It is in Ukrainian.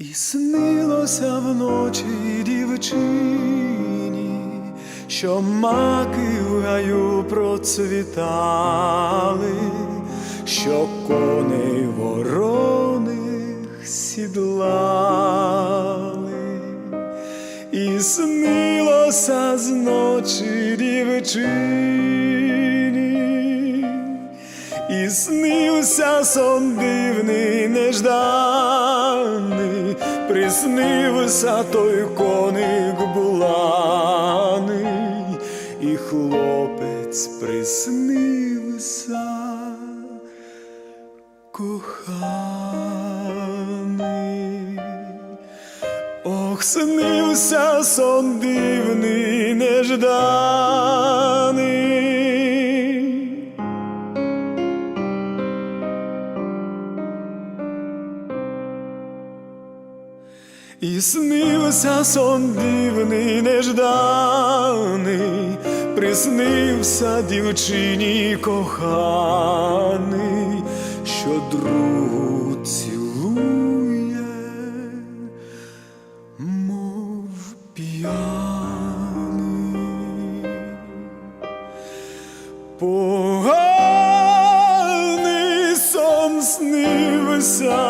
І снилося вночі дівчині, що маки в гаю процвітали, що коней вороних сідлали, і снилося зночі дівчині, і снився сон дивний нежданий, приснився той коник буланий, і хлопець приснився коханий. Ох, снився сон дивний нежданий. І снився сон дивний нежданий, приснився дівчині коханий, що другу цілує, мов п'яний. Поганий сон снився